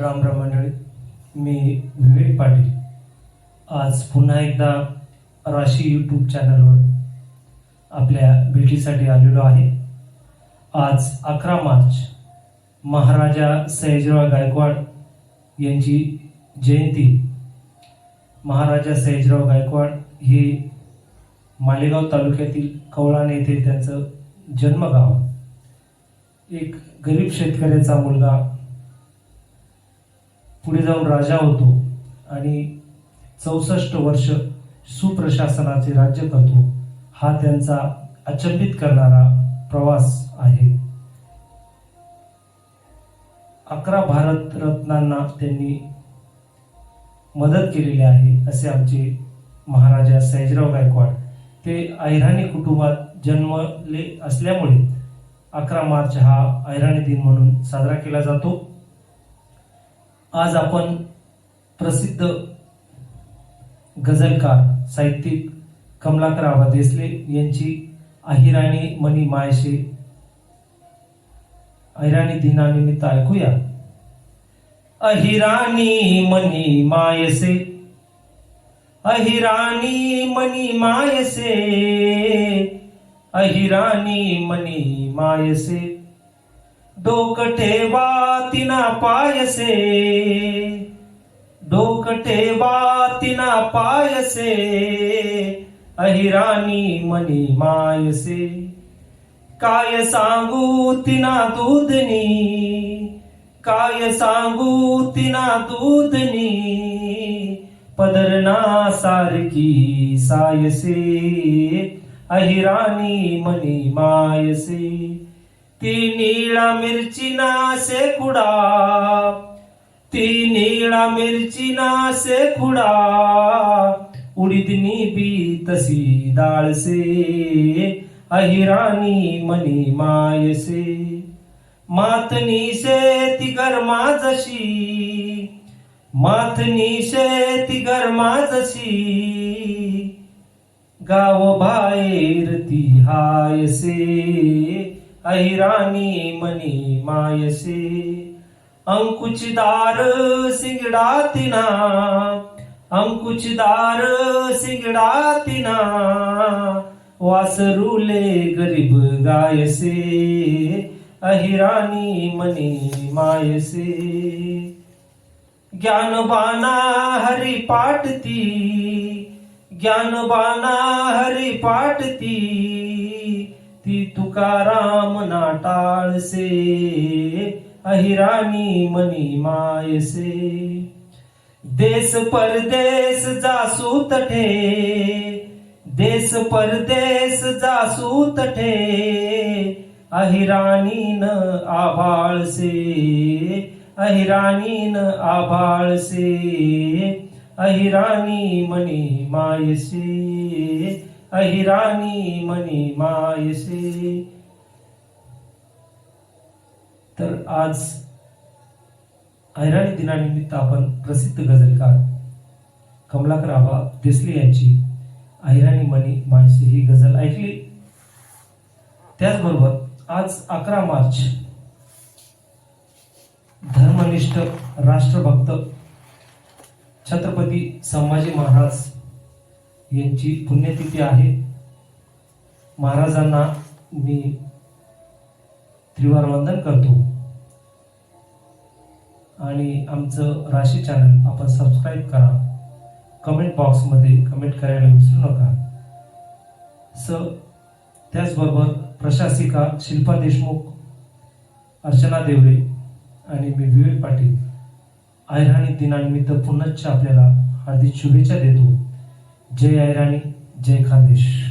राम राम मंडळी मी विवेक पाटील. आज पुन्हा एकदा राशी यूट्यूब चॅनलवर आपल्या भेटीसाठी आलेलो आहे. आज अकरा मार्च महाराजा सयाजीराव गायकवाड यांची जयंती. महाराजा सयाजीराव गायकवाड हे मालेगाव तालुक्यातील कवळाणे येथे त्यांचं जन्मगाव. एक गरीब शेतकऱ्याचा मुलगा पुढे जाऊन राजा होतो आणि चौसष्ट वर्ष सुप्रशासनाचे राज्य करतो. हा त्यांचा अचंबित करणारा प्रवास आहे. अकरा भारत रत्नांना त्यांनी मदत केलेली आहे असे आमचे महाराजा सयाजीराव गायकवाड. ते अहिराणी कुटुंबात जन्मले असल्यामुळे अकरा मार्च हा अहिराणी दिन म्हणून साजरा केला जातो. आज आपण प्रसिद्ध गझलकार साहित्यिक कमलाकर आबा देसले यांची अहिराणी मणी मायशी अहिराणी दिनानिमित्त ऐकूया. अहिराणी मणी मायसे अहिराणी मणी मायसे अहिराणी मणी मायसे डोक ठेवा तिना पायसे. डोक ठेवा तिना पायसे. अहिराणी मनी मायसे. काय सांगू तिना दूधनी? काय सांगू तिना दूधनी? पदरना सारखी सायसे. अहिराणी मणी मायसे. ती निळा मिरची नासे खुडा. ती निळा मिरची नासे खुडा. उडीदनी बी तसी डाळसे. अहिराणी मणी मायसे. माथनी शेती गरमा जशी माथनी शेती गरमा जशी गाव बाहेर ती हायसे. अहिराणी मनी मायसे अंकुचदार सिंगडा तिना अंकुचदार सिंगडा तिना वासरुले गरीब गायसे अहिराणी मनी मायसे. ज्ञानबाना हरी पाटती ज्ञानबाना हरी पाटती ती तुकाराम नाटाळसे अहिराणी मणी मायसे. देश परदेश जासू तठे देश परदेश जासू तठे अहिराणीन आभाळसे अहिराणीन आभाळसे अहिराणी मणी मायसे. अहिराणी मणी मायसे. तर आज अहिराणी दिनानिमित्त आपण प्रसिद्ध गझलकार कमलाकर आबा देसले यांची अहिराणी मनी मायसे ही गझल ऐकली. त्याचबरोबर आज अकरा मार्च धर्मनिष्ठ राष्ट्रभक्त छत्रपती संभाजी महाराज यांची पुण्यतिथी आहे. महाराजांना मी त्रिवार वंदन करतो. आणि आमचं राशी चॅनल आपण सबस्क्राईब करा. कमेंट बॉक्समध्ये कमेंट करायला विसरू नका. स त्याचबरोबर प्रशासिका शिल्पा देशमुख अर्चना देवरे आणि मी विवेक पाटील. आयराणी दिनानिमित्त पुनश्च आपल्याला हार्दिक शुभेच्छा देतो. જય આયરાણી જય ખાનદેશ